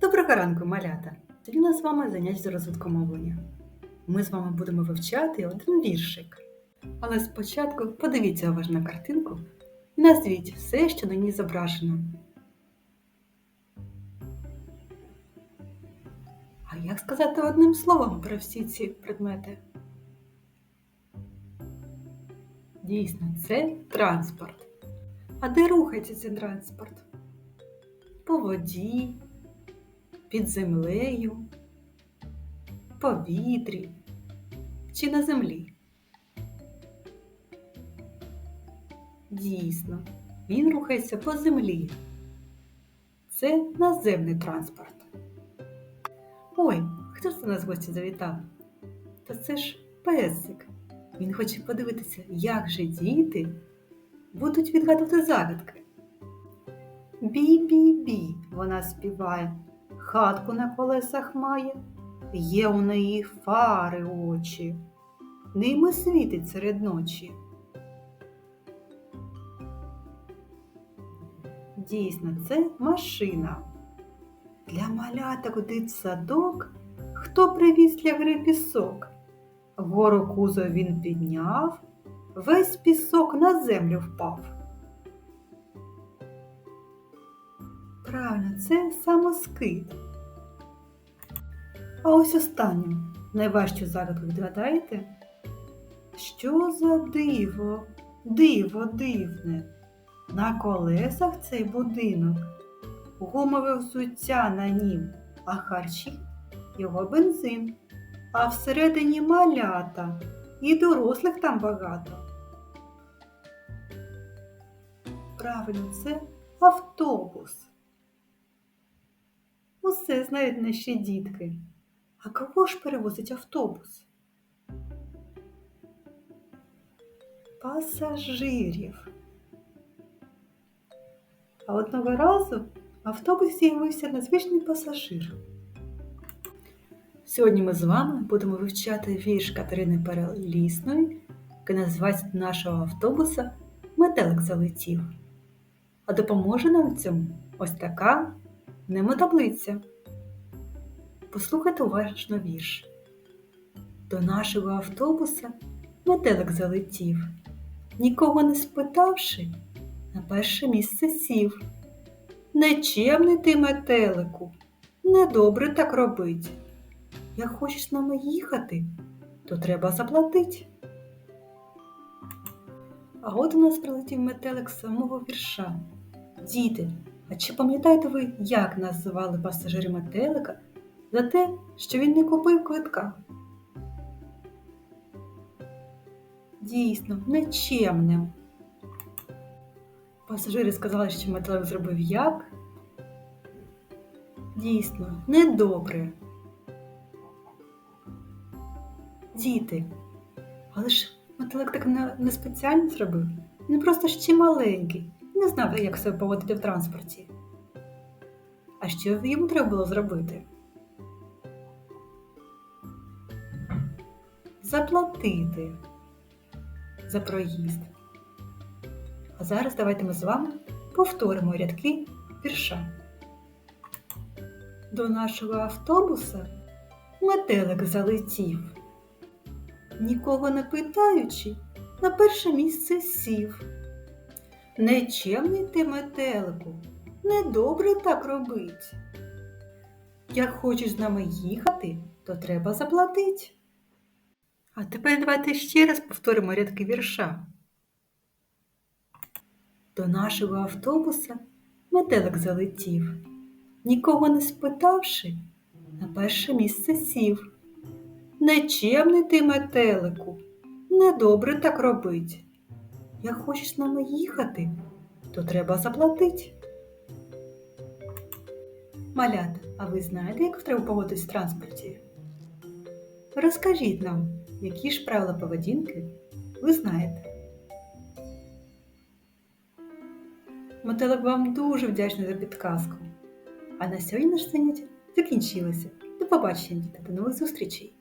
Доброго ранку, малята! Сьогодні нас з вами заняття з розвитку мовлення. Ми з вами будемо вивчати один віршик. Але спочатку подивіться уважно картинку і назвіть все, що на ній зображено. А як сказати одним словом про всі ці предмети? Дійсно, це транспорт. А де рухається цей транспорт? По воді, під землею, повітрі чи на землі. Дійсно, він рухається по землі. Це наземний транспорт. Ой, хто ж до нас гості завітав? Та це ж песик. Він хоче подивитися, як же діти будуть відгадувати загадки. Бі-бі-бі, вона співає, хатку на колесах має, є у неї фари очі, ними світить серед ночі. Дійсно, це машина. Для маляток у дитсадок хто привіз для гри пісок? Гору кузов він підняв, весь пісок на землю впав. Правильно, це самоскид. А ось останню, найважчу загадку відгадаєте? Що за диво, диво дивне? На колесах цей будинок, гумове взуття на нім, а харчі його бензин, а всередині малята і дорослих там багато. Правильно, це автобус. Усе знають наші дітки. А кого ж перевозить автобус? Пасажирів. А одного разу в автобусі з'явився незвичний пасажир. Сьогодні ми з вами будемо вивчати вірш Катерини Перелісної, який називається нашого автобуса метелик залетів. А допоможе нам в цьому ось така немотаблиця. Послухайте уважно вірш. До нашого автобуса метелик залетів, нікого не спитавши, на перше місце сів. Нечемний ти, метелику, недобре так робить. Як хочеш з нами їхати, то треба заплатить. А от у нас прилетів метелик з самого вірша. Діти, а чи пам'ятаєте ви, як називали пасажири метелика за те, що він не купив квитка? Дійсно, нечемним. Пасажири сказали, що метелик зробив як? Дійсно, недобре. Діти, але ж метелик так не, не спеціально зробив. Він просто ще маленький, не знав, як себе поводити в транспорті. А що йому треба було зробити? Заплатити за проїзд. А зараз давайте ми з вами повторимо рядки вірша. До нашого автобуса метелик залетів. Нікого не питаючи, на перше місце сів. Нечемний ти метелику, недобре так робить. Як хочеш з нами їхати, то треба заплатить. А тепер давайте ще раз повторимо рядки вірша. До нашого автобуса метелик залетів, нікого не спитавши, на перше місце сів. Нечемний ти, метелику, недобре так робить. Як хочеш з нами їхати, то треба заплатить. Малята, а ви знаєте, як треба поводитись в транспорті? Розкажіть нам, які ж правила поведінки ви знаєте. Метелик вам дуже вдячний за підказку. А на сьогодні наш заняття закінчилося. До побачення, діти, до нових зустрічей!